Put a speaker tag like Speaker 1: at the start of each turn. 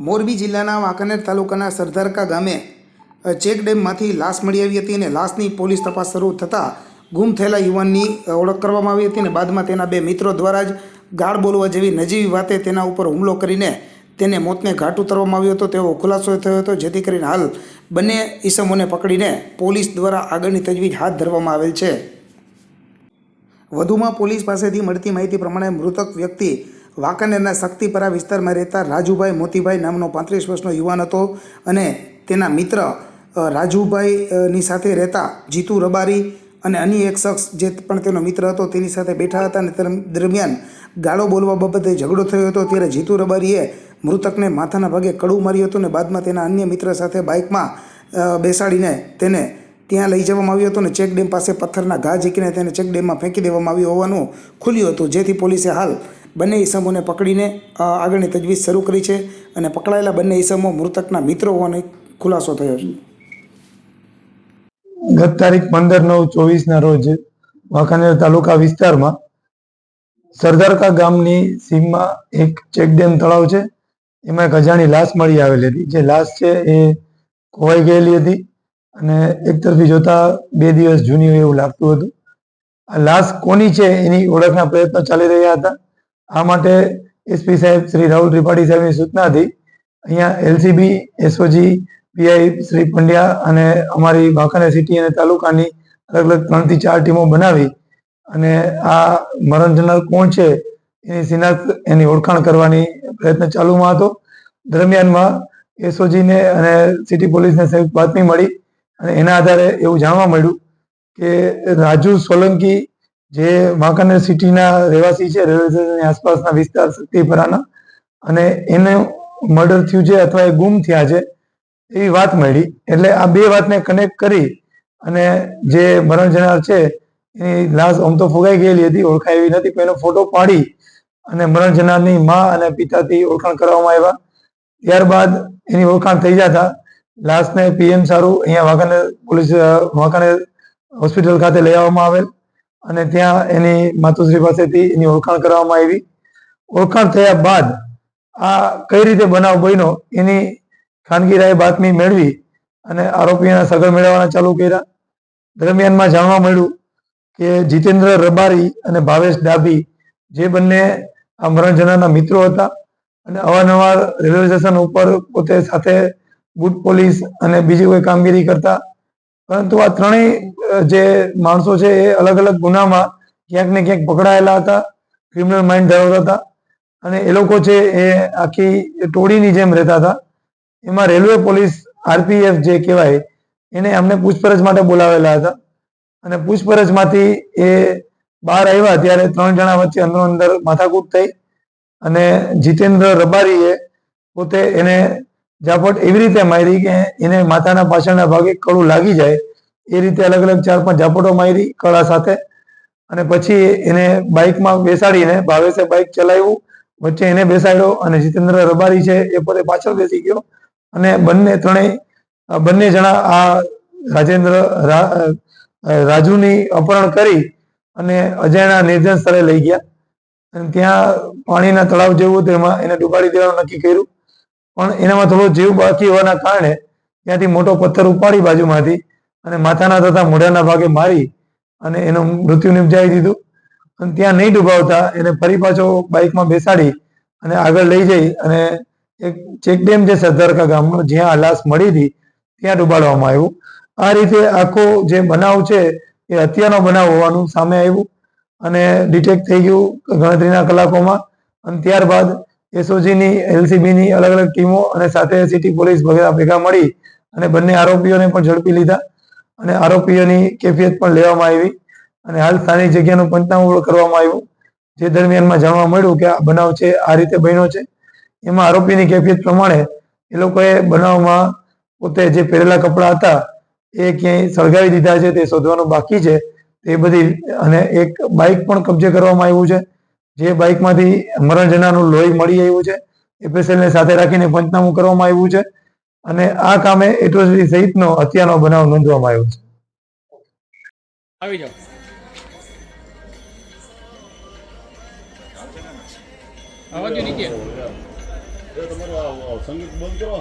Speaker 1: મોરબી જિલ્લાના વાંકાનેર તાલુકાના સરદારકા ગામે ચેક ડેમમાંથી લાશ મળી આવી હતી અને લાશની પોલીસ તપાસ શરૂ થતાં ગુમ થયેલા યુવાનની ઓળખ કરવામાં આવી હતી અને બાદમાં તેના બે મિત્રો દ્વારા જ ગાળ બોલવા જેવી નજીવી વાતે તેના ઉપર હુમલો કરીને તેને મોતને ઘાટ ઉતરવામાં આવ્યો હતો. તેવો ખુલાસો થયો હતો, જેથી કરીને હાલ બંને ઈસમોને પકડીને પોલીસ દ્વારા આગળની તજવીજ હાથ ધરવામાં આવેલ છે. વધુમાં પોલીસ પાસેથી મળતી માહિતી પ્રમાણે મૃતક વ્યક્તિ વાંકાનેરના શક્તિપરા વિસ્તારમાં રહેતા રાજુભાઈ મોતીભાઈ નામનો પાંત્રીસ વર્ષનો યુવાન હતો અને તેના મિત્ર અ, રાજુભાઈ અ, ની સાથે રહેતા જીતુ રબારી અને અન્ય એક શખ્સ જે પણ તેનો મિત્ર હતો તેની સાથે બેઠા હતા અને દરમિયાન ગાળો બોલવા બાબતે ઝઘડો થયો હતો ત્યારે જીતુ રબારીએ મૃતકને માથાના ભાગે કડું માર્યું હતું અને બાદમાં તેના અન્ય મિત્ર સાથે બાઇકમાં બેસાડીને તેને ત્યાં લઈ જવામાં આવ્યો હતો અને ચેક ડેમ પાસે પથ્થરના ઘા ઝીકીને તેને ચેક ડેમમાં ફેંકી દેવામાં આવ્યું હોવાનું ખુલ્યું હતું. જેથી પોલીસે હાલ બંને ઈસમોને પકડીને આગળની તજવીજ શરૂ કરી છે અને પકડાયેલા બંને ઈસમો મૃતકના મિત્રો હોવાનો ખુલાસો થયો છે.
Speaker 2: ગત તારીખ પંદર નવ ચોવીસના રોજ વાંકાનેર તાલુકા વિસ્તારમાં સરદારકા ગામની સીમમાં એક ચેકડેમ તળાવ છે. એમાં એક અજાણી લાશ મળી આવેલી હતી. જે લાશ છે એ ખોવાઈ ગયેલી હતી અને એક તરફી જોતા બે દિવસ જૂની હોય એવું લાગતું હતું. આ લાશ કોની છે એની ઓળખના પ્રયત્નો ચાલી રહ્યા હતા. આ માટે એસપી સાહેબ શ્રી રાહુલ ત્રિપાઠી સાહેબની સૂચનાથી અહીંયા LCB SOG PI Shri Pandya અને અમારી વાંકાનેર સિટી અને તાલુકાની અલગ અલગ ત્રણથી ચાર ટીમો બનાવી અને આ મરણ જનાર કોણ છે એની શિનાખ્ત એની ઓળખાણ કરવાની પ્રયત્ન ચાલુમાં હતો. દરમિયાનમાં એસઓજીને અને સિટી પોલીસને સંયુક્ત બાતમી મળી અને એના આધારે એવું જાણવા મળ્યું કે રાજુ સોલંકી જે વાંકાનેર સિટીના રહેવાસી છે રેલવે સ્ટેશનની આસપાસના વિસ્તાર શક્તિપરાના. અને એને મર્ડર થયું છે અથવા એ ગુમ થયા છે એવી વાત મળી. એટલે આ બે વાતને કનેક્ટ કરી અને જે મરણ જનાર છે, એની લાશ આમ તો ફુગાઈ ગયેલી હતી, ઓળખાય એવી નથી, પણ એનો ફોટો પાડી અને મરણ જનારની મા અને પિતાથી ઓળખાણ કરવામાં આવ્યા. ત્યારબાદ એની ઓળખાણ થઈ જતા લાશને પીએમ સારું અહીંયા વાંકાનેર પોલીસ, વાંકાનેર હોસ્પિટલ ખાતે લઈ આવવામાં આવેલ. અને ત્યાં એની માતુશ્રી પાસેથી એની ઓળખાણ કરવામાં આવી. ઓળખાણ થયા બાદ આ કઈ રીતે બનાવ બન્યો એની ખાનગી રાય બાતમી મેળવી અને આરોપીના સગર મેળવવાના ચાલુ કર્યા. દરમિયાનમાં જાણવા મળ્યું કે જીતેન્દ્ર રબારી અને ભાવેશ ડાભી જે બંને આ મરણજનાના મિત્રો હતા અને અવારનવાર રેલવે સ્ટેશન ઉપર પોતે સાથે બુટ પોલીસ અને બીજી કોઈ કામગીરી કરતા પરંતુ આ ત્રણેય જે માણસો છે એ અલગ અલગ ગુનામાં ક્યાંક ને ક્યાંક પકડાયેલા હતા ક્રિમિનલ માઇન્ડ ધરાવતા હતા. અને એ લોકો છે એ આખી ટોળીની જેમ રહેતા હતા. એમાં રેલવે પોલીસ, આરપીએફ જે કહેવાય, એને અમને પૂછપરછ માટે બોલાવેલા હતા. અને પૂછપરછમાંથી એ બહાર આવ્યા ત્યારે ત્રણ જણા વચ્ચે અંદરો અંદર માથાકૂટ થઈ અને જીતેન્દ્ર રબારીએ પોતે એને ઝાપટ એવી રીતે મારી કે એને માથાના પાછળના ભાગે કળું લાગી જાય, એ રીતે અલગ અલગ ચાર પાંચ ઝાપટો મારી કળા સાથે. અને પછી એને બાઇકમાં બેસાડીને ભાવેશે બાઇક ચલાવ્યું, વચ્ચે એને બેસાડ્યો અને જીતેન્દ્ર રબારી છે એ પોતે પાછળ બેસી ગયો. અને બંને ત્રણેય બંને જણા આ રાજેન્દ્ર રાજુની અપહરણ કરી અને અજયના નિર્જન સ્થળે લઈ ગયા. અને ત્યાં પાણીના તળાવ જેવું તેમાં એને ડુબાડી દેવાનું નક્કી કર્યું. પણ એનામાં થોડો જીવ બાકી હોવાના કારણે ત્યાંથી મોટો પથ્થર ઉપાડી બાજુમાંથી અને માથાના તથા મોઢાના ભાગે મારી અને એનું મૃત્યુ નિપજાવી દીધું. અને ત્યાં નહીં ડૂબાવતા એને ફરી પાછો બાઇકમાં બેસાડી અને આગળ લઈ જઈ અને એક ચેકડેમ જે સરદારકા ગામનો જ્યાં લાશ મળી હતી, ત્યાં ડૂબાડવામાં આવ્યું. આ રીતે આખો જે બનાવ છે એ હત્યાનો બનાવ હોવાનું સામે આવ્યું અને ડિટેક્ટ થઈ ગયું ગણતરીના કલાકોમાં. અને ત્યારબાદ એસઓજીની, એલસીબીની અલગ અલગ ટીમો અને સાથે સિટી પોલીસ વગેરે ભેગા મળી અને બંને આરોપીઓને પણ ઝડપી લીધા અને આરોપીઓની કેફિયત પણ લેવામાં આવી અને હાલ સ્થાનિક જગ્યાનું પંચનામું કરવામાં આવ્યું. જે દરમિયાનમાં જાણવા મળ્યું કે આ બનાવ છે, આ રીતે બન્યો છે. એમાં આરોપીની કેફિયત પ્રમાણે એ લોકોએ બનાવમાં પોતે જે પહેરેલા કપડાં હતા એ ક્યાંય સળગાવી દીધા છે, તે શોધવાનું બાકી છે. તે બધી અને એક બાઇક પણ કબજે કરવામાં આવ્યું છે. જે બાઇકમાંથી મરણ જનારનું લોહી મળી આવ્યું છે એ સાથે રાખીને પંચનામું કરવામાં આવ્યું છે અને આ કામે એટ્રોસિટી સહિતનો હત્યાનો બનાવ નોંધવામાં આવ્યો છે.
Speaker 3: આવી જાઓ. આવાજો નીચે
Speaker 4: તમારું સંગીત બંધ કરો.